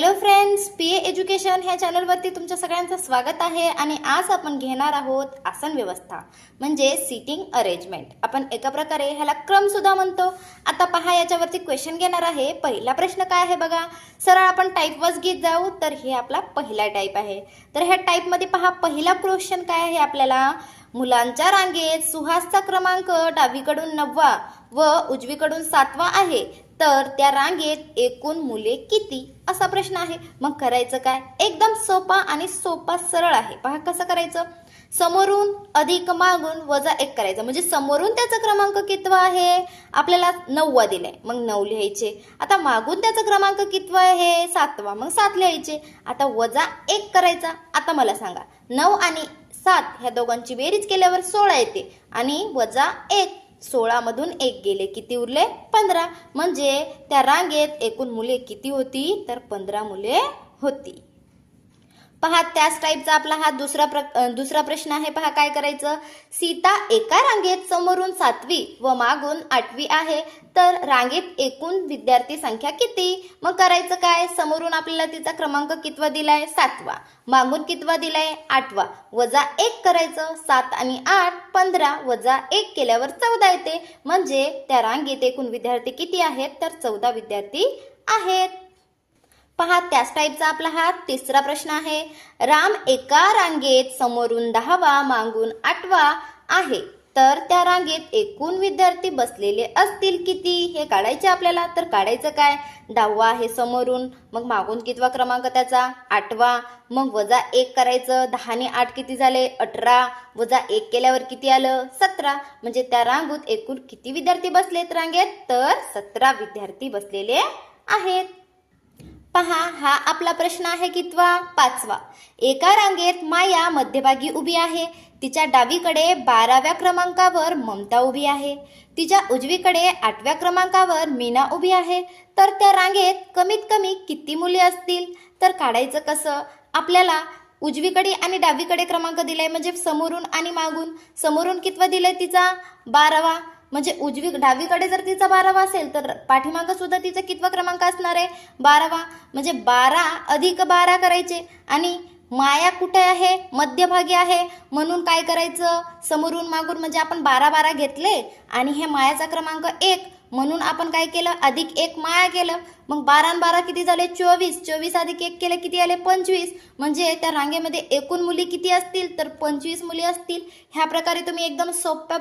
Hello friends P A education ह्या चॅनलवरती तुमच्या सगळ्यांचं स्वागत आहे आणि आज आपण घेणार आहोत आसन व्यवस्था म्हणजे सिटिंग अरेंजमेंट आपण एका प्रकारे ह्याला क्रमसुद्धा म्हणतो. आता पहा याच्यावरती क्वेश्चन घेणार आहे. पहिला प्रश्न काय आहे बघा? सरळ आपण टाईप वाज घेत जाऊ तर हे आपला पहिला टाईप आहे. तर ह्या टाईपमध्ये पहा पहिला क्वेश्चन काय आहे आपल्याला? मुलांच्या रांगेत सुहासचा क्रमांक डावीकडून नववा व उजवीकडून सातवा आहे. तर त्या रांगेत एकूण मुले किती? असा प्रश्न आहे. मग करायचं काय? एकदम सोपा आणि सोपा सरळ आहे. पहा कसं करायचं? समोरून अधिक मागून वजा एक करायचं. म्हणजे समोरून त्याचा क्रमांक कितवा आहे? आपल्याला नववा दिलाय. मग नऊ लिहायचे. आता मागून त्याचा क्रमांक कितवा आहे? सातवा. मग सात लिहायचे. आता वजा एक करायचा. आता मला सांगा. नऊ आणि सात ह्या दोघांची बेरीज केल्यावर सोळा येते. आणि वजा एक सोळामधून एक गेले. किती उरले? पंधरा. म्हणजे त्या रांगेत एकूण मुले किती होती? तर पंधरा मुले होती. पहा त्याच टाईपचा आपला हा दुसरा प्र दुसरा प्रश्न आहे. पहा काय करायचं? सीता एका रांगेत समोरून सातवी व मागून आठवी आहे. तर रांगेत एकूण विद्यार्थी संख्या किती? मग करायचं काय? समोरून आपल्याला तिचा क्रमांक कितवा दिलाय? सातवा. मागून कितवा दिलाय? आठवा. वजा एक करायचं. सात आणि आठ पंधरा. वजा एक केल्यावर चौदा येते. म्हणजे त्या रांगेत एकूण विद्यार्थी किती आहेत? तर चौदा विद्यार्थी आहेत. पहा त्याच टाईपचा आपला हा तिसरा प्रश्न आहे. राम एका रांगेत समोरून दहावा मागून आठवा आहे. तर त्या रांगेत एकूण विद्यार्थी बसलेले असतील किती? हे काढायचे आपल्याला. तर काढायचं काय? दहावा आहे समोरून. मग मागून कितवा क्रमांक त्याचा? आठवा. मग वजा एक करायचं. दहाने आठ किती झाले? अठरा. वजा एक केल्यावर किती आलं? सतरा. म्हणजे त्या रांगूत एकूण किती विद्यार्थी बसलेत रांगेत? तर सतरा विद्यार्थी बसलेले आहेत. पहा हा आपला प्रश्न आहे कितवा पाचवा. एका रांगेत माया मध्यभागी उभी आहे. तिच्या डावीकडे बाराव्या क्रमांकावर ममता उभी आहे. तिच्या उजवीकडे आठव्या क्रमांकावर मीना उभी आहे. तर त्या रांगेत कमीत कमी किती मुली असतील? तर काढायचं कसं? आपल्याला उजवीकडे आणि डावीकडे क्रमांक दिलाय म्हणजे समोरून आणि मागून. समोरून कितवा दिलाय तिचा? बारावा. म्हणजे उजवी डावीकडे जर तिचा बारावा असेल तर पाठीमागं सुद्धा तिचा कितवा क्रमांक असणार आहे? बारावा. म्हणजे बारा अधिक बारा करायचे. आणि माया कुठे आहे? मध्यभागी आहे. म्हणून काय करायचं? समोरून मागून म्हणजे आपण बारा बारा घेतले आणि हे मायाचा क्रमांक एक. म्हणून आपण काय केलं? अधिक एक माया केलं. मग बारा बारा किती झाले? चोवीस. चोवीस अधिक एक केलं किती आले? पंचवीस. म्हणजे त्या रांगेमध्ये एकूण मुली किती असतील? तर पंचवीस मुली असतील. ह्या प्रकारे तुम्ही एकदम सोप्या